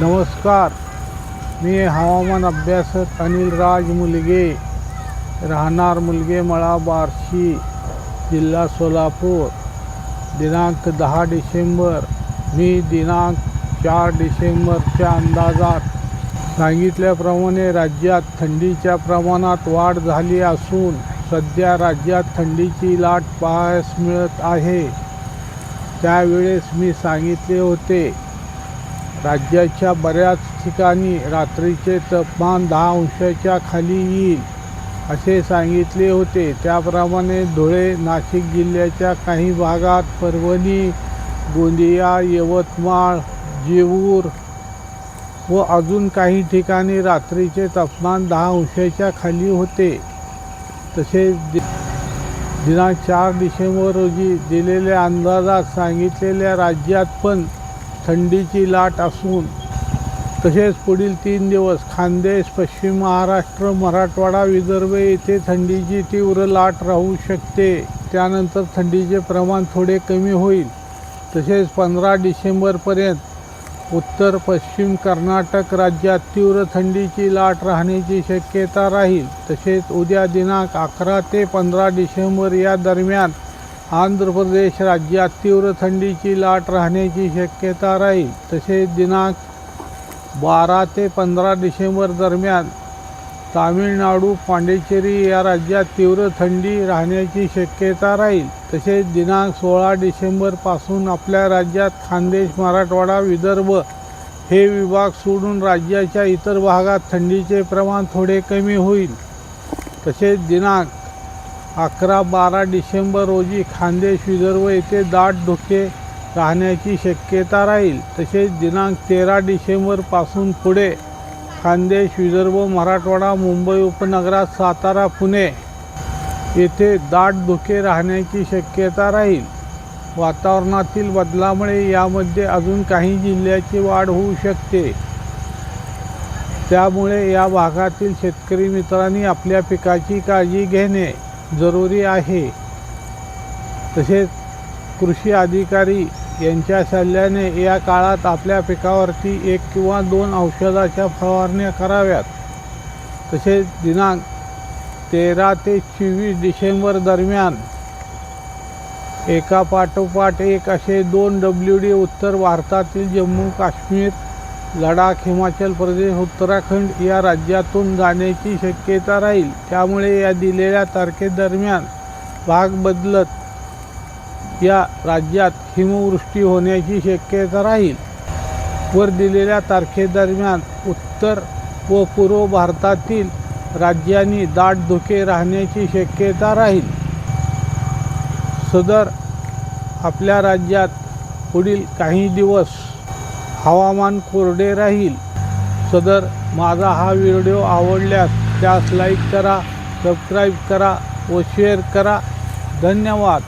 नमस्कार. मी हवामान अभ्यासक अनिल राज मुलगे. राहणार मुलगे मळा बार्शी जिल्हा सोलापूर. दिनांक दहा डिसेंबर. मी दिनांक चार डिसेंबरच्या अंदाजात सांगितल्याप्रमाणे राज्यात थंडीच्या प्रमाणात वाढ झाली असून सध्या राज्यात थंडीची लाट पाहायस मिळत आहे. त्यावेळेस मी सांगितले होते राज्याच्या बऱ्याच ठिकाणी रात्रीचे तापमान दहा अंशाच्या खाली येईल असे सांगितले होते. त्याप्रमाणे धुळे नाशिक जिल्ह्याच्या काही भागात परभणी गोंदिया यवतमाळ जेऊर व अजून काही ठिकाणी रात्रीचे तापमान दहा अंशाच्या खाली होते. तसेच दि दिनांक चार डिसेंबर रोजी दिलेल्या अंदाजात सांगितलेल्या राज्यात पण थंडीची लाट असून तसेच पुढील तीन दिवस खानदेश पश्चिम महाराष्ट्र मराठवाडा विदर्भ येथे थंडीची तीव्र लाट राहू शकते. त्यानंतर थंडीचे प्रमाण थोडे कमी होईल. तसेच पंधरा डिसेंबरपर्यंत उत्तर पश्चिम कर्नाटक राज्यात तीव्र थंडीची लाट राहण्याची शक्यता राहील. तसेच उद्या दिनांक अकरा ते पंधरा डिसेंबर या दरम्यान आंध्र प्रदेश राज्यात तीव्र थंडीची लाट राहण्याची शक्यता राहील. तसेच दिनांक बारा ते पंधरा डिसेंबर दरम्यान तामिळनाडू पांडिचेरी या राज्यात तीव्र थंडी राहण्याची शक्यता राहील. तसेच दिनांक सोळा डिसेंबरपासून आपल्या राज्यात खानदेश मराठवाडा विदर्भ हे विभाग सोडून राज्याच्या इतर भागात थंडीचे प्रमाण थोडे कमी होईल. तसेच दिनांक अकरा बारा डिसेंबर रोजी खानदेश विदर्भ येथे दाट धुके राहण्याची शक्यता राहील. तसेच दिनांक तेरा डिसेंबरपासून पुढे खानदेश विदर्भ मराठवाडा मुंबई उपनगरात सातारा पुणे येथे दाट धुके राहण्याची शक्यता राहील. वातावरणातील बदलामुळे यामध्ये अजून काही जिल्ह्याची वाढ होऊ शकते. त्यामुळे या भागातील शेतकरी मित्रांनी आपल्या पिकाची काळजी घेणे जरुरी आहे. तसेच कृषी अधिकारी यांच्या सल्ल्याने या काळात आपल्या पिकावरती एक किंवा दोन औषधाच्या फवारण्या कराव्यात. तसेच दिनांक तेरा ते चोवीस डिसेंबर दरम्यान एका पाठोपाठ एक असे दोन डब्ल्यू डी उत्तर भारतातील जम्मू काश्मीर लडाख हिमाचल प्रदेश उत्तराखंड या राज्यातून जाण्याची शक्यता राहील. त्यामुळे या दिलेल्या तारखेदरम्यान भाग बदलत या राज्यात हिमवृष्टी होण्याची शक्यता राहील. वर दिलेल्या तारखेदरम्यान उत्तर व पूर्व भारतातील राज्यांनी दाट धुके राहण्याची शक्यता राहील. सदर आपल्या राज्यात पुढील काही दिवस हवामान कोरडे राहील. सदर माझा हा व्हिडिओ आवडल्यास त्यास लाईक करा सबस्क्राईब करा व शेअर करा. धन्यवाद.